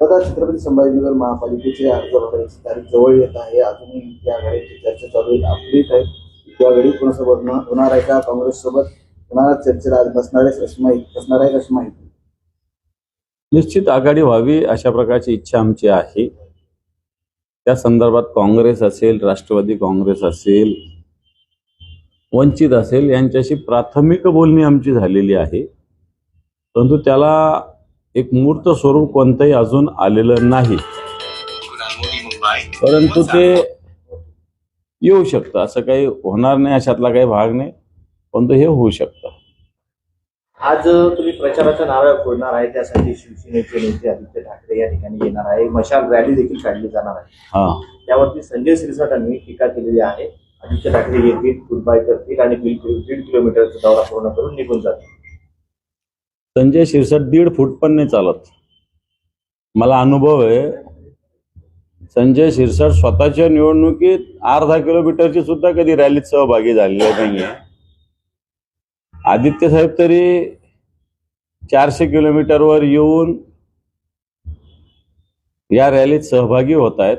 आता छत्रपती संभाजीनगर महापालिकेचे अर्ज भरायची तारीख जवळ येत आहे. अजूनही त्या आघाडीची चर्चा चालू आहे. अपडेट आहे त्या आघाडी कोणासोबत होणार होणार आहे का? काँग्रेससोबत होणार चर्चेला आज बसणार आहे अशी माहिती बसणार आहे अशी माहिती निश्चित आघाडी व्हावी अशा प्रकारची इच्छा आमची आहे. त्या संदर्भात काँग्रेस असेल राष्ट्रवादी काँग्रेस असेल वंचित असेल यांच्याशी प्राथमिक बोलणी आमची झालेली आहे. परंतु त्याला एक मूर्त स्वरूप कोणतंही अजून आलेलं नाही. परंतु ते येऊ शकतं. असं काही होणार नाही अशातला काही भाग नाही. परंतु हे होऊ शकतं. आज तुम्ही प्रचाराचा नारळ फोडणार आहे त्यासाठी शिवसेनेचे नेते आदित्य ठाकरे या ठिकाणी येणार आहे. मशाल रॅली देखील काढली जाणार आहे. हा. त्यावरती संजय सिरसाटांनी टीका केलेली आहे. आदित्य ठाकरे येतील गुडबाय करतील आणि दीड दीड किलोमीटरचा दौरा पूर्ण करून निघून जातील. संजय शिरसाट दीड फूट पण नाही चालत. मला अनुभव आहे संजय शिरसाट स्वतःच्या निवडणुकीत अर्धा किलोमीटरची सुद्धा कधी रॅलीत सहभागी झालेली नाहीये. आदित्य साहेब तरी चारशे किलोमीटरवर येऊन या रॅलीत सहभागी होत आहेत.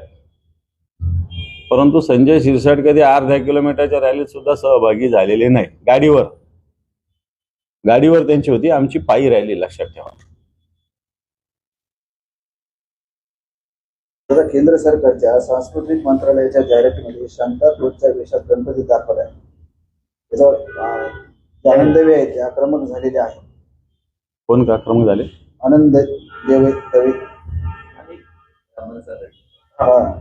परंतु संजय शिरसाट कधी अर्ध्या किलोमीटरच्या रॅलीत सुद्धा सहभागी झालेले नाही. गाडीवर. गाडीवर त्यांची होती आमची पायी रॅली लक्षात ठेवा. केंद्र सरकारच्या सांस्कृतिक मंत्रालयाच्या जाहिरातीमध्ये शांताक्रोजच्या वेशात गणपती दाखवला आहे. त्याच्यावर आनंद देवे ते आक्रमक झालेले आहे. कोण आक्रमक झाले? आनंद देवे दवे. हा.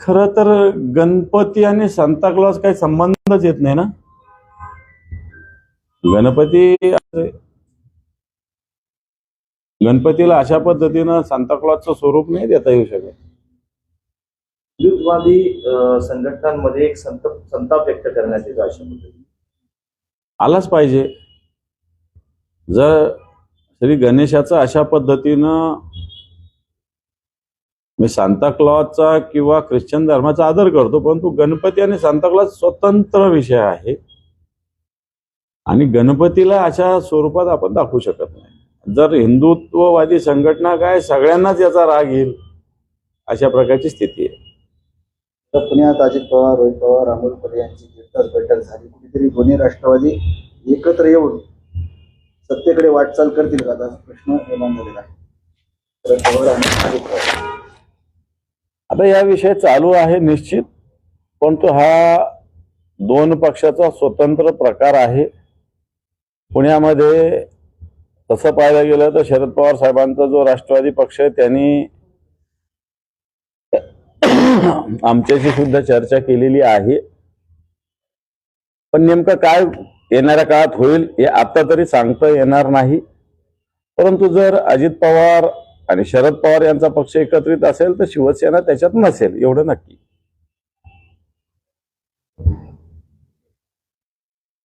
खरं तर गणपती आणि सांताक्लॉज काही संबंधच येत नाही ना? गणपती गणपतीला अशा पद्धतीनं सांताक्लॉजचं स्वरूप नाही देता येऊ शकत. अं, संघटनांमध्ये एक संत संताप व्यक्त करण्यात येतो अशा पद्धतीने आलाच पाहिजे. जर श्री गणेशाचं अशा पद्धतीनं मी सांताक्लॉजचा किंवा ख्रिश्चन धर्माचा आदर करतो परंतु गणपती आणि सांताक्लॉज स्वतंत्र विषय आहे. आणि गणपतीला अशा स्वरूपात आपण दाखवू शकत नाही. जर हिंदुत्ववादी संघटना काय सगळ्यांनाच याचा राग येईल अशा प्रकारची स्थिती आहे. तर पुण्यात अजित पवार रोहित पवार अमोल पटेल यांची कीर्तन बैठक झाली. कुठेतरी दोन्ही राष्ट्रवादी एकत्र येऊन सत्तेकडे वाटचाल करतील का? असा प्रश्न निर्माण झालेला आहे. पवार पवार. आता या विषय चालू आहे निश्चित परंतु हा दोन पक्षाचा स्वतंत्र प्रकार आहे. पुण्यामध्ये तसं पाहायला गेलं तर शरद पवार साहेबांचा जो राष्ट्रवादी पक्ष आहे त्यांनी आमच्याशी सुद्धा चर्चा केलेली आहे. पण नेमकं काय येणाऱ्या काळात होईल हे आता तरी सांगता येणार नाही. परंतु जर अजित पवार आणि शरद पवार यांचा पक्ष एकत्रित असेल तर शिवसेना त्याच्यात नसेल एवढं नक्की.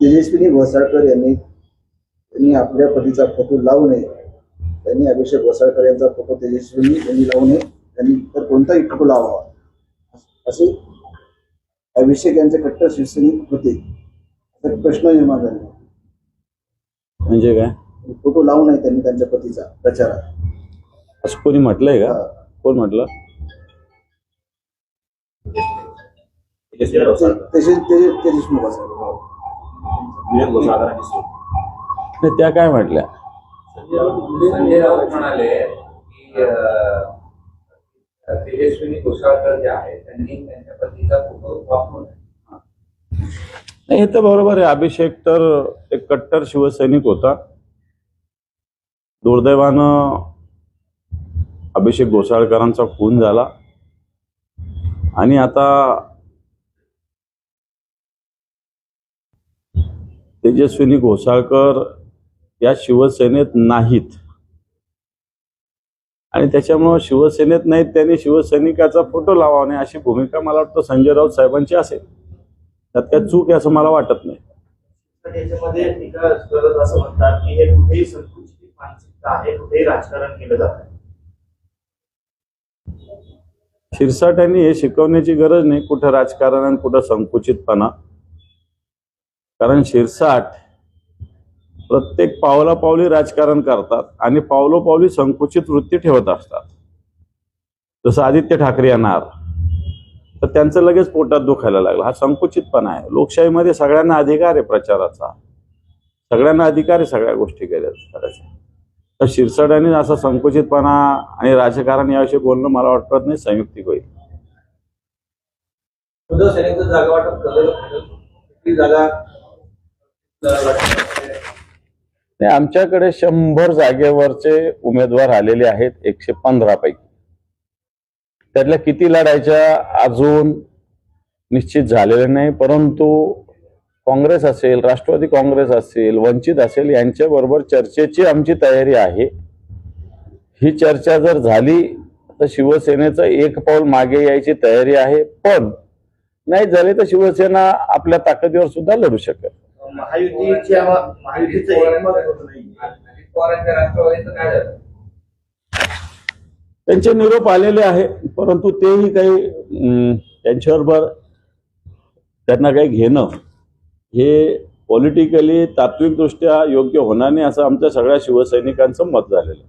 तेजस्विनी घोसाळकर यांनी त्यांनी आपल्या पतीचा फोटो लावू नये. त्यांनी अभिषेक घोसाळकर यांचा फोटो तेजस्विनी यांनी लावू नये. त्यांनी तर कोणताही फोटो लावावा. असे अभिषेक यांचे कट्टर शिवसैनिक होते. असा प्रश्न निर्माण झाला म्हणजे काय? फोटो लावू नये त्यांनी त्यांच्या पतीचा प्रचारात. असं कोणी म्हटलंय का. कोण म्हटलं? तेजस्वी तेजस्वी सूट. नाही त्या काय म्हटल्या? म्हणाले की अं, तेजस्विनी घोसाळकर जे आहेत त्यांनी त्यांच्या पतीचा फोटो वापरू नये नाही हे तर बरोबर आहे. अभिषेक तर एक कट्टर शिवसैनिक होता. दुर्दैवानं अभिषेक घोसाळकरांचा खून झाला. आणि आता तेजस्विनी घोसाळकर या शिवसेनेत नाहीत. आणि त्याच्यामुळं शिवसेनेत नाहीत त्यांनी शिवसैनिकाचा फोटो लावावा नाही अशी भूमिका मला वाटतं संजय राऊत साहेबांची असेल. त्यात काय चूक आहे असं मला वाटत नाही. शिरसाट यांनी हे शिकवण्याची गरज नाही कुठं राजकारण आणि कुठं संकुचितपणा. कारण शिरसाट प्रत्येक पावला पावली राजकारण करतात आणि पावलोपावली संकुचित वृत्ती ठेवत असतात. जसं आदित्य ठाकरे येणार तर त्यांचं लगेच पोटात दुखायला लागलं. हा संकुचितपणा आहे. लोकशाहीमध्ये सगळ्यांना अधिकार आहे प्रचाराचा. सगळ्यांना अधिकार आहे सगळ्या गोष्टी केल्या करायच्या तर शिरसड्याने असा संकुचितपणा आणि राजकारण याविषयी बोलणं मला वाटत नाही संयुक्तिक होईल. जागा वाटप जागा नाही, आमच्याकडे शंभर जागेवरचे उमेदवार आलेले आहेत एकशे पंधरा पैकी. त्यातल्या किती लढायच्या अजून निश्चित झालेले नाही परंतु काँग्रेस असेल राष्ट्रवादी काँग्रेस असेल वंचित असेल यांच्याबरोबर चर्चेची आमची तयारी आहे. ही चर्चा जर झाली तर शिवसेनेचं एक पाऊल मागे यायची तयारी आहे पण नाही झाले तर शिवसेना आपल्या ताकदीवर सुद्धा लढू शकत महायुतीच्या महायुतीचं एकमत होत नाही पवारांच्या राष्ट्रवादीचं काय झालं त्यांचे निरोप आलेले आहे परंतु तेही काही त्यांच्याबरोबर त्यांना काही घेणं हे पॉलिटिकली तात्विकदृष्ट्या योग्य होणार नाही असं आमच्या सगळ्या शिवसैनिकांचं मत झालेलं आहे.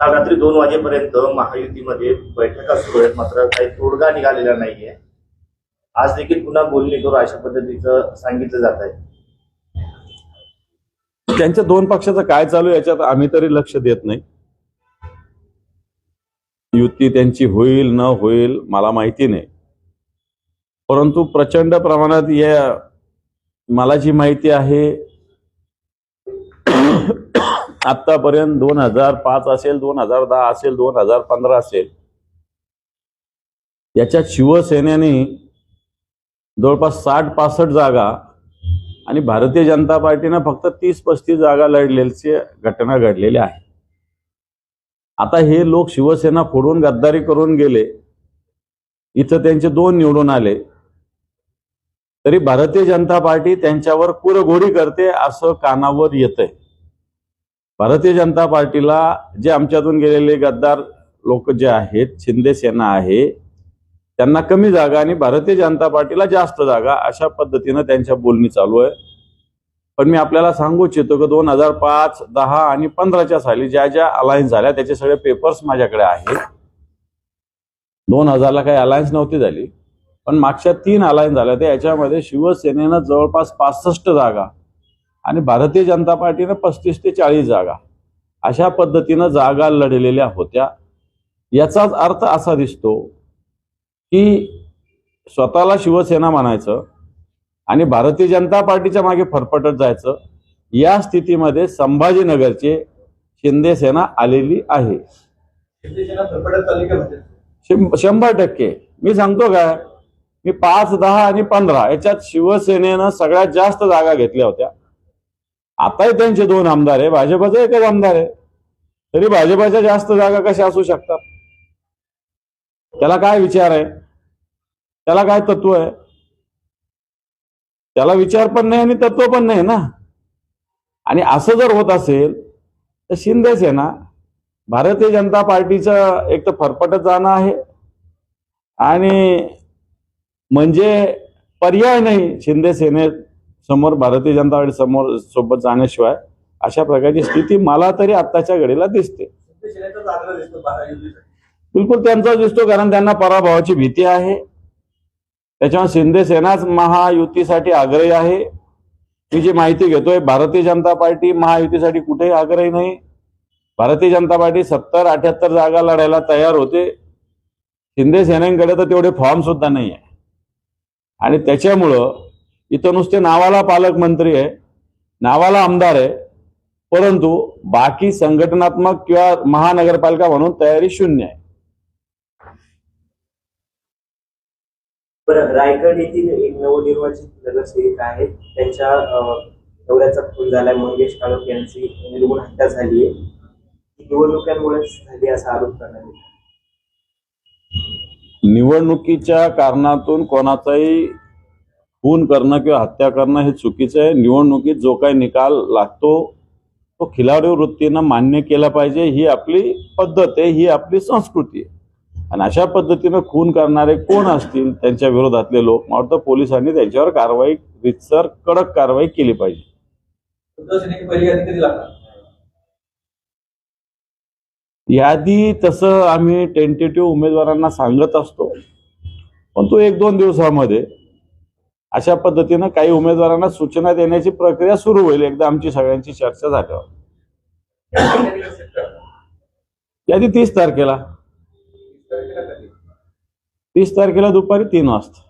काल रात्री दोन वाजेपर्यंत महायुतीमध्ये बैठका सुरू आहेत मात्र काही तोडगा निघालेला नाहीये आज देखील पुन्हा बोलणी करू अशा पद्धतीचं सांगितलं जात आहे. त्यांच्या दोन पक्षाचं काय चालू आहे याच्यात आम्ही तरी लक्ष देत नाही. युती त्यांची होईल न होईल मला माहिती नाही. परंतु प्रचंड प्रमाणात या मला जी माहिती आहे आतापर्यंत दोन हजार पाच असेल दोन हजार दहा असेल दोन हजार पंधरा असेल याच्यात शिवसेनेने जवळपास साठ पासष्ट जागा आणि भारतीय जनता पार्टीनं फक्त तीस पस्तीस जागा लढलेली घटना घडलेल्या आहे. आता हे लोक शिवसेना फोडून गद्दारी करून गेले. इथं त्यांचे दोन निवडून आले. तरी भारतीय जनता पार्टी त्यांच्यावर कुरघोडी करते असं कानावर येतंय. भारतीय जनता पार्टीला जे आमच्यातून गेलेले गद्दार लोक जे आहेत शिंदे सेना आहे त्यांना कमी जागा आणि भारतीय जनता पार्टीला जास्त जागा अशा पद्धतीनं त्यांच्या बोलणी चालू आहे. पण मी आपल्याला सांगू इच्छितो की दोन हजार पाच दहा आणि पंधराच्या साली ज्या ज्या अलायन्स झाल्या त्याचे सगळे पेपर्स माझ्याकडे आहेत. दोन हजारला काही अलायन्स नव्हती झाली पण मागच्या तीन अलायन्स झाल्या त्या याच्यामध्ये शिवसेनेनं जवळपास पासष्ट जागा आणि भारतीय जनता पार्टीनं पस्तीस ते चाळीस जागा. अशा पद्धतीनं जागा लढलेल्या होत्या. याचाच अर्थ असा दिसतो की स्वतःला शिवसेना म्हणायचं आणि भारतीय जनता पार्टीच्या मागे फरफटत जायचं या स्थितीमध्ये संभाजीनगरचे शिंदे सेना आलेली आहे. म्हणजे? शंभर टक्के. मी सांगतो काय मी पाच दहा आणि पंधरा याच्यात शिवसेनेनं सगळ्यात जास्त जागा घेतल्या होत्या. आताही त्यांचे दोन आमदार आहे भाजपचा एकच आमदार आहे. तरी भाजपच्या जास्त जागा कशा असू शकतात? त्याला काय विचार आहे? त्याला काय तत्व आहे? त्याला विचार पण नाही आणि तत्व पण नाही ना. आणि असं जर होत असेल तर शिंदे सेना भारतीय जनता पार्टीचं एक तर फरफटत जाणं आहे. आणि म्हणजे पर्याय नाही शिंदे सेने समोर भारतीय जनता पार्टी समोर सोबत जाण्याशिवाय. अशा प्रकारची स्थिती मला तरी आत्ताच्या घडीला दिसते. बिलकुल त्यांचा दिसतो कारण त्यांना पराभवाची भीती आहे. त्याच्यामुळे शिंदे सेनाच महायुतीसाठी आग्रही आहे. मी जी माहिती घेतोय भारतीय जनता पार्टी महायुतीसाठी कुठेही आग्रही नाही. भारतीय जनता पार्टी सत्तर अठ्याहत्तर जागा लढायला तयार होते. शिंदे सेनेकडे तर तेवढे फॉर्म सुद्धा नाही आहे आणि त्याच्यामुळं इथं नुसते नावाला पालकमंत्री आहे नावाला आमदार आहे परंतु बाकी संघटनात्मक किंवा महानगरपालिका म्हणून तयारी शून्य आहे. बरं रायगड येथील एक नवनिर्वाचित नगरसेविका आहेत. त्यांच्या नवऱ्याचा खून झालाय. मंगेश काळोख यांची निर्गुण हत्या झाली आहे. निवडणुकांमुळेच झाली असा आरोप करण्यात येतो निवडणुकीच्या कारणातून कोणाचाही खून करणं किंवा हत्या करणं हे चुकीचं आहे. निवडणुकीत जो काही निकाल लागतो तो खिलाडी वृत्तीनं मान्य केला पाहिजे. ही आपली पद्धत आहे ही आपली संस्कृती आहे. आणि अशा पद्धतीनं खून करणारे कोण असतील त्यांच्या विरोधातले लोक मला वाटतं पोलिसांनी त्यांच्यावर कारवाई रितसर कडक कारवाई केली पाहिजे यादी तसं आम्ही टेंटेटिव्ह उमेदवारांना सांगत असतो पण तो एक दोन दिवसामध्ये अशा पद्धतीनं काही उमेदवारांना सूचना देण्याची प्रक्रिया सुरू होईल एकदा आमची सगळ्यांची चर्चा झाल्यावर? यादी तीस तारखेला? तीस तारखेला दुपारी तीन वाजता.